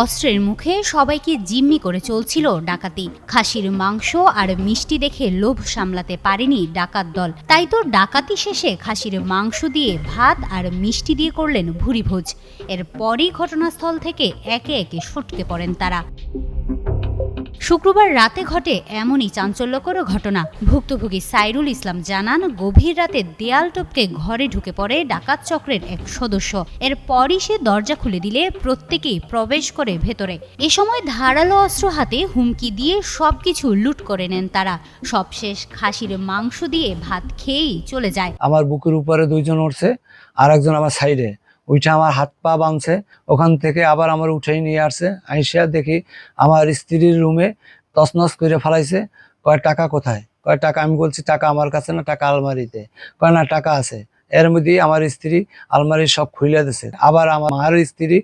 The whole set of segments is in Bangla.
অস্ত্রের মুখে সবাইকে জিম্মি করে চলছিল ডাকাতি। খাসির মাংস আর মিষ্টি দেখে লোভ সামলাতে পারেনি ডাকাত দল। তাই তো ডাকাতি শেষে খাসির মাংস দিয়ে ভাত আর মিষ্টি দিয়ে করলেন ভুরিভোজ এরপরই ঘটনাস্থল থেকে একে একে সটকে পড়েন তারা। শুক্রবার রাতে ঘটে এমনই চাঞ্চল্যকর ঘটনা। ভুক্তভোগী সাইরুল ইসলাম জানান, গভীর রাতে দেয়াল টপকে ঘরে ঢুকে পড়ে ডাকাত চক্রের এক সদস্য। এরপরই সে দরজা খুলে দিলে প্রত্যেকেই প্রবেশ করে ভেতরে। এ সময় ধারালো অস্ত্র হাতে হুমকি দিয়ে সবকিছু লুট করে নেন তারা। সবশেষ খাসির মাংস দিয়ে ভাত খেয়েই চলে যায়। আমার বুকের উপরে দুইজন উঠছে আর একজন আমার সাইডে। ওইটা আমার হাত পা বাঁধছে, ওখান থেকে আবার আমার উঠেই নিয়ে আসছে। আইসিয়া দেখি আমার স্ত্রীর রুমে তছনছ করে ফেলাইছে, কয়, টাকা কোথায়? কয়, টাকা, আমি বলছি টাকা আমার কাছে না, টাকা আলমারিতে। কয়, না, টাকা আছে। এর মধ্যেই আমার স্ত্রী আলমারি সব খুলে দিছে। আবার আমার মার স্ত্রী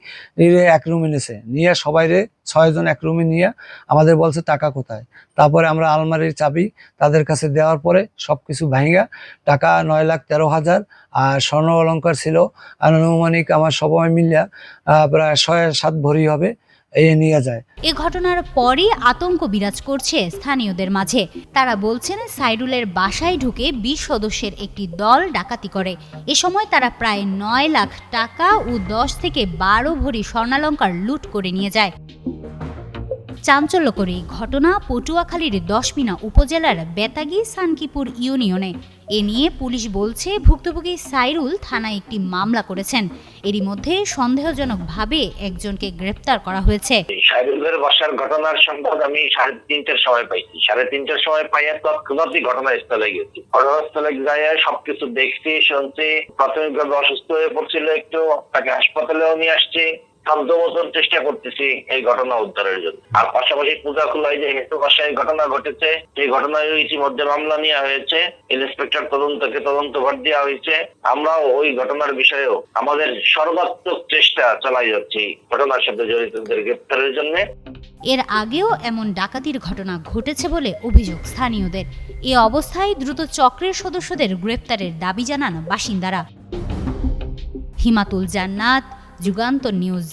এক রুমে নিছে। নিয়ে সবাইরে ছয়জন এক রুমে নিয়ে আমাদের বলছে টাকা কোথায়? তারপরে আমরা আলমারির চাবি তাদের কাছে দেওয়ার পরে সব কিছু ভাঙা টাকা নয় লাখ তেরো হাজার আর স্বর্ণ অলঙ্কার ছিল। আনুমানিক আমার সবাই মিলিয়া প্রায় ছয় সাত ভরি হবে। নিয়ে যায়। এ ঘটনার পরই আতঙ্ক বিরাজ করছে স্থানীয়দের মাঝে। তারা বলছেন সাইডুলের বাসায় ঢুকে বিশ সদস্যের একটি দল ডাকাতি করে। এ সময় তারা প্রায় নয় লাখ টাকা ও দশ থেকে বারো ভরি স্বর্ণালঙ্কার লুট করে নিয়ে যায়। চাঞ্চল্যকর এই ঘটনা পটুয়াখালীর দশমিনা উপজেলার বেতাগি সানকিপুর ইউনিয়নে। এ নিয়ে পুলিশ বলছে, ভুক্তভোগী সাইরুল থানায় একটি মামলা করেছেন। এরই মধ্যে সন্দেহজনকভাবে একজনকে গ্রেপ্তার করা হয়েছে। সাইদুলের বাসার ঘটনার সংবাদ আমি সাড়ে তিনটার সময় পাইছি। সাড়ে তিনটার সময় পাইয়া তৎক্ষণাৎই ঘটনাস্থলে গেছি। ঘটনাস্থলে যাইয়া সবকিছু দেখছি, শুনছি, প্রাথমিকভাবে অসুস্থ হয়ে পড়ছিল একটু, তাকে হাসপাতালেও নিয়ে আসছি। সাধ্যমতন চেষ্টা করতেছি এই ঘটনা উদ্ধারের জন্য। আর পাশাপাশি পূজা খোলায় যে হেতু বাসায় ঘটনা ঘটেছে, সেই ঘটনায় ইতিমধ্যে মামলা নেওয়া হয়েছে, ইন্সপেক্টর তদন্তকে তদন্ত ভার দেওয়া হয়েছে। আমরা ওই ঘটনার বিষয়েও আমাদের সর্বাত্মক চেষ্টা চালাই যাচ্ছি ঘটনার সাথে জড়িতদের গ্রেপ্তারের জন্য। এর আগেও এমন ডাকাতির ঘটনা ঘটেছে বলে অভিযোগ স্থানীয়দের। এ অবস্থায় দ্রুত চক্রের সদস্যদের গ্রেপ্তারের দাবি জানান বাসিন্দারা। হিমাতুল জান্নাত যুগান্তর নিউজ